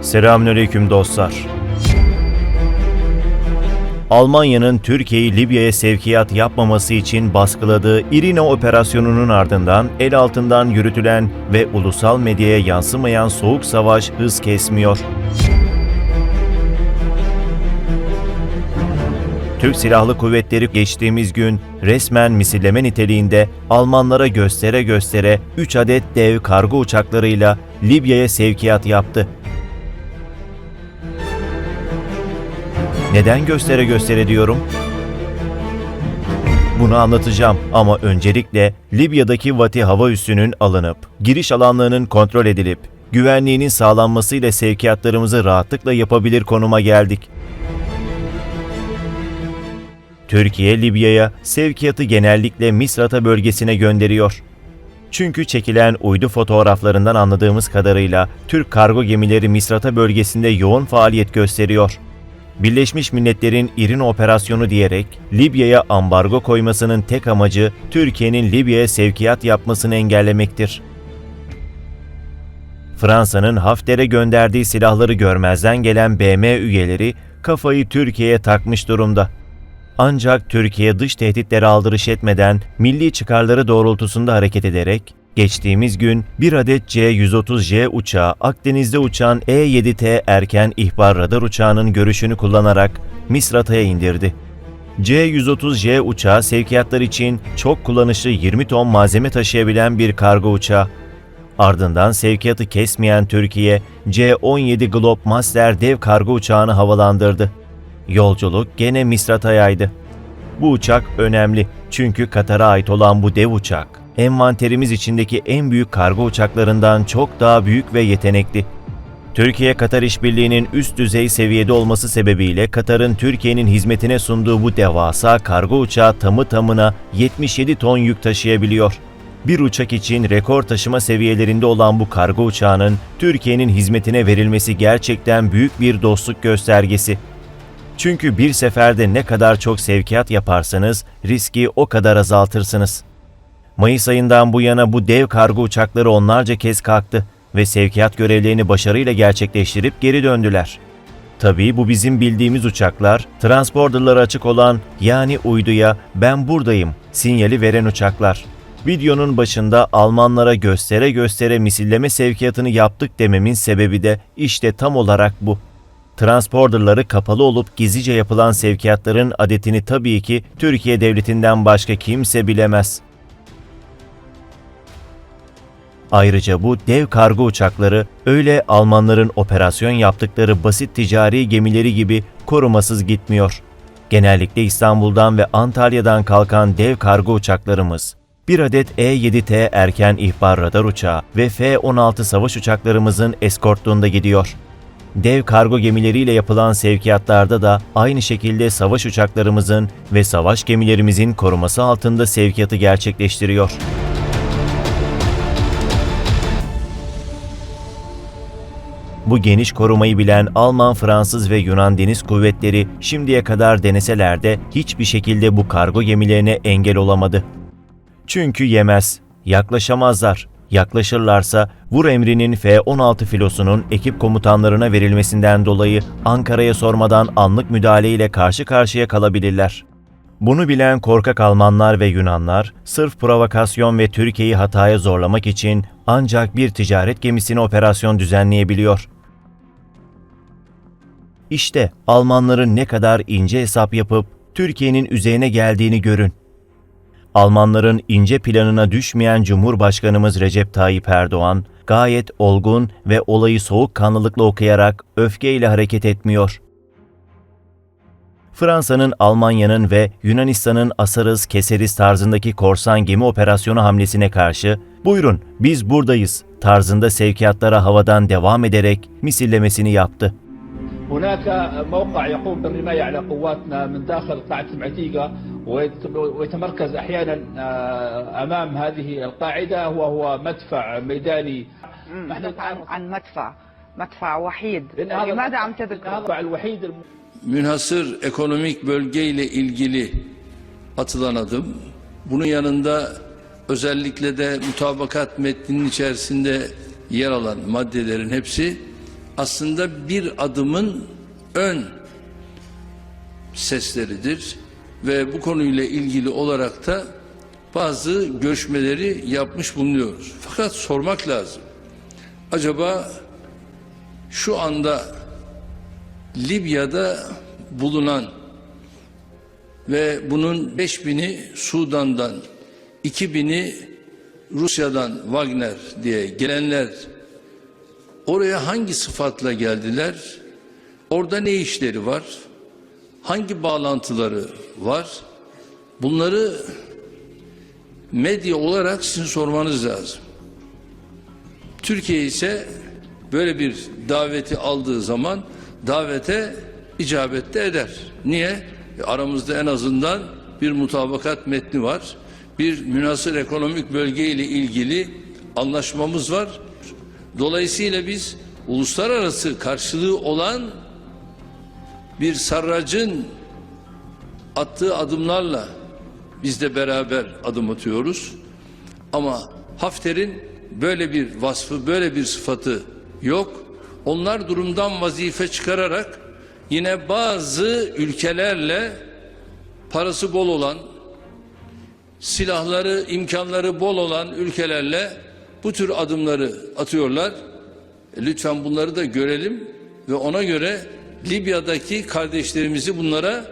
Selamünaleyküm dostlar. Almanya'nın Türkiye'yi Libya'ya sevkiyat yapmaması için baskıladığı İrina operasyonunun ardından el altından yürütülen ve ulusal medyaya yansımayan soğuk savaş hız kesmiyor. Türk Silahlı Kuvvetleri geçtiğimiz gün resmen misilleme niteliğinde Almanlara göstere göstere 3 adet dev kargo uçaklarıyla Libya'ya sevkiyat yaptı. Neden göstere göstere diyorum? Bunu anlatacağım ama öncelikle Libya'daki Vati hava üssünün alınıp, giriş alanlarının kontrol edilip, güvenliğinin sağlanmasıyla sevkiyatlarımızı rahatlıkla yapabilir konuma geldik. Türkiye, Libya'ya sevkiyatı genellikle Misrata bölgesine gönderiyor. Çünkü çekilen uydu fotoğraflarından anladığımız kadarıyla Türk kargo gemileri Misrata bölgesinde yoğun faaliyet gösteriyor. Birleşmiş Milletler'in İrin operasyonu diyerek Libya'ya ambargo koymasının tek amacı Türkiye'nin Libya'ya sevkiyat yapmasını engellemektir. Fransa'nın Hafter'e gönderdiği silahları görmezden gelen BM üyeleri kafayı Türkiye'ye takmış durumda. Ancak Türkiye dış tehditlere aldırış etmeden milli çıkarları doğrultusunda hareket ederek geçtiğimiz gün bir adet C-130J uçağı Akdeniz'de uçan E-7T erken ihbar radar uçağının görüşünü kullanarak Misrat'a indirdi. C-130J uçağı sevkiyatlar için çok kullanışlı 20 ton malzeme taşıyabilen bir kargo uçağı. Ardından sevkiyatı kesmeyen Türkiye, C-17 Globemaster dev kargo uçağını havalandırdı. Yolculuk gene Misrat'a yaydı. Bu uçak önemli çünkü Katar'a ait olan bu dev uçak, envanterimiz içindeki en büyük kargo uçaklarından çok daha büyük ve yetenekli. Türkiye-Katar işbirliğinin üst düzey seviyede olması sebebiyle Katar'ın Türkiye'nin hizmetine sunduğu bu devasa kargo uçağı tamı tamına 77 ton yük taşıyabiliyor. Bir uçak için rekor taşıma seviyelerinde olan bu kargo uçağının Türkiye'nin hizmetine verilmesi gerçekten büyük bir dostluk göstergesi. Çünkü bir seferde ne kadar çok sevkiyat yaparsanız riski o kadar azaltırsınız. Mayıs ayından bu yana bu dev kargo uçakları onlarca kez kalktı ve sevkiyat görevlerini başarıyla gerçekleştirip geri döndüler. Tabii bu bizim bildiğimiz uçaklar, transporterları açık olan yani uyduya ben buradayım sinyali veren uçaklar. Videonun başında Almanlara göstere göstere misilleme sevkiyatını yaptık dememin sebebi de işte tam olarak bu. Transporterları kapalı olup gizlice yapılan sevkiyatların adetini tabii ki Türkiye Devleti'nden başka kimse bilemez. Ayrıca bu dev kargo uçakları öyle Almanların operasyon yaptıkları basit ticari gemileri gibi korumasız gitmiyor. Genellikle İstanbul'dan ve Antalya'dan kalkan dev kargo uçaklarımız, bir adet E-7T erken ihbar radar uçağı ve F-16 savaş uçaklarımızın eskortluğunda gidiyor. Dev kargo gemileriyle yapılan sevkiyatlarda da aynı şekilde savaş uçaklarımızın ve savaş gemilerimizin koruması altında sevkiyatı gerçekleştiriyor. Bu geniş korumayı bilen Alman, Fransız ve Yunan deniz kuvvetleri şimdiye kadar deneseler de hiçbir şekilde bu kargo gemilerine engel olamadı. Çünkü yemez, yaklaşamazlar. Yaklaşırlarsa vur emrinin F-16 filosunun ekip komutanlarına verilmesinden dolayı Ankara'ya sormadan anlık müdahaleyle karşı karşıya kalabilirler. Bunu bilen korkak Almanlar ve Yunanlar sırf provokasyon ve Türkiye'yi hataya zorlamak için ancak bir ticaret gemisine operasyon düzenleyebiliyor. İşte Almanların ne kadar ince hesap yapıp Türkiye'nin üzerine geldiğini görün. Almanların ince planına düşmeyen Cumhurbaşkanımız Recep Tayyip Erdoğan gayet olgun ve olayı soğukkanlılıkla okuyarak öfkeyle hareket etmiyor. Fransa'nın, Almanya'nın ve Yunanistan'ın asarız keseriz tarzındaki korsan gemi operasyonu hamlesine karşı buyurun biz buradayız tarzında sevkiyatlara havadan devam ederek misillemesini yaptı. هناك موقع يقوم بالرماية على قواتنا من داخل قاعدة المعتيقة ويت- ويتمركز أحيانا آه، أمام هذه القاعدة وهو مدفع ميداني نحن نحن عن, عن مدفع مدفع وحيد لأن هذا لماذا عم هذا تذكر المدفع الوحيد الم- münhasır ekonomik bölge ile ilgili atılan adım. Bunun yanında özellikle de mutabakat metninin içerisinde yer alan maddelerin hepsi aslında bir adımın ön sesleridir ve bu konuyla ilgili olarak da bazı görüşmeleri yapmış bulunuyoruz. Fakat sormak lazım. Acaba şu anda Libya'da bulunan ve bunun 5000'i Sudan'dan, 2000'i Rusya'dan Wagner diye gelenler oraya hangi sıfatla geldiler? Orada ne işleri var? Hangi bağlantıları var? Bunları medya olarak sizin sormanız lazım. Türkiye ise böyle bir daveti aldığı zaman davete icabette eder. Niye? E, Aramızda en azından bir mutabakat metni var. Bir münasır ekonomik bölge ile ilgili anlaşmamız var. Dolayısıyla biz uluslararası karşılığı olan bir sarracın attığı adımlarla biz de beraber adım atıyoruz. Ama Hafter'in böyle bir vasfı, böyle bir sıfatı yok. Onlar durumdan vazife çıkararak yine bazı ülkelerle parası bol olan, silahları, imkanları bol olan ülkelerle bu tür adımları atıyorlar. E, Lütfen bunları da görelim ve ona göre Libya'daki kardeşlerimizi bunlara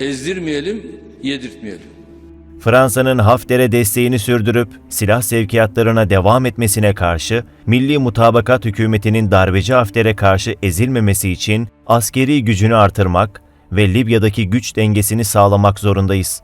ezdirmeyelim, yedirtmeyelim. Fransa'nın Hafter'e desteğini sürdürüp silah sevkiyatlarına devam etmesine karşı Milli Mutabakat Hükümeti'nin darbeci Hafter'e karşı ezilmemesi için askeri gücünü artırmak ve Libya'daki güç dengesini sağlamak zorundayız.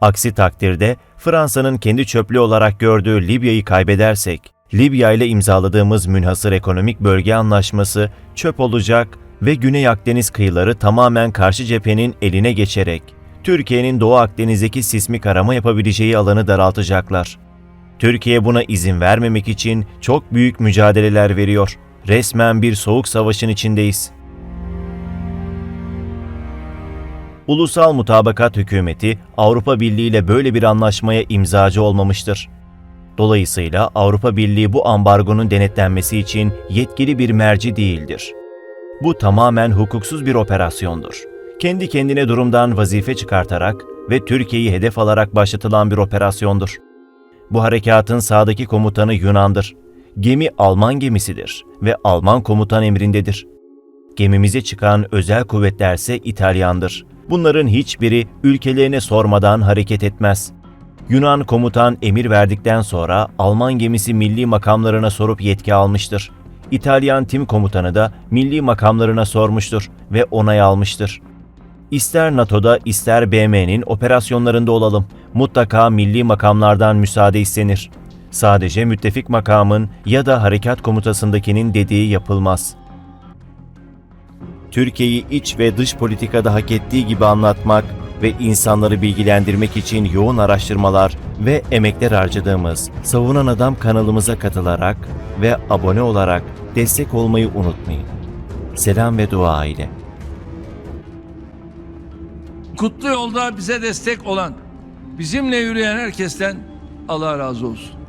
Aksi takdirde Fransa'nın kendi çöplüğü olarak gördüğü Libya'yı kaybedersek, Libya ile imzaladığımız münhasır ekonomik bölge anlaşması çöp olacak ve Güney Akdeniz kıyıları tamamen karşı cephenin eline geçerek Türkiye'nin Doğu Akdeniz'deki sismik arama yapabileceği alanı daraltacaklar. Türkiye buna izin vermemek için çok büyük mücadeleler veriyor. Resmen bir soğuk savaşın içindeyiz. Ulusal Mutabakat Hükümeti Avrupa Birliği ile böyle bir anlaşmaya imzacı olmamıştır. Dolayısıyla Avrupa Birliği bu ambargonun denetlenmesi için yetkili bir merci değildir. Bu tamamen hukuksuz bir operasyondur. Kendi kendine durumdan vazife çıkartarak ve Türkiye'yi hedef alarak başlatılan bir operasyondur. Bu harekatın sağdaki komutanı Yunan'dır. Gemi Alman gemisidir ve Alman komutan emrindedir. Gemimize çıkan özel kuvvetler ise İtalyandır. Bunların hiçbiri ülkelerine sormadan hareket etmez. Yunan komutan emir verdikten sonra Alman gemisi milli makamlarına sorup yetki almıştır. İtalyan tim komutanı da milli makamlarına sormuştur ve onay almıştır. İster NATO'da ister BM'nin operasyonlarında olalım. Mutlaka milli makamlardan müsaade istenir. Sadece müttefik makamın ya da harekat komutasındakinin dediği yapılmaz. Türkiye'yi iç ve dış politikada hak ettiği gibi anlatmak ve insanları bilgilendirmek için yoğun araştırmalar ve emekler harcadığımız Savunan Adam kanalımıza katılarak ve abone olarak destek olmayı unutmayın. Selam ve dua ile. Kutlu yolda bize destek olan, bizimle yürüyen herkesten Allah razı olsun.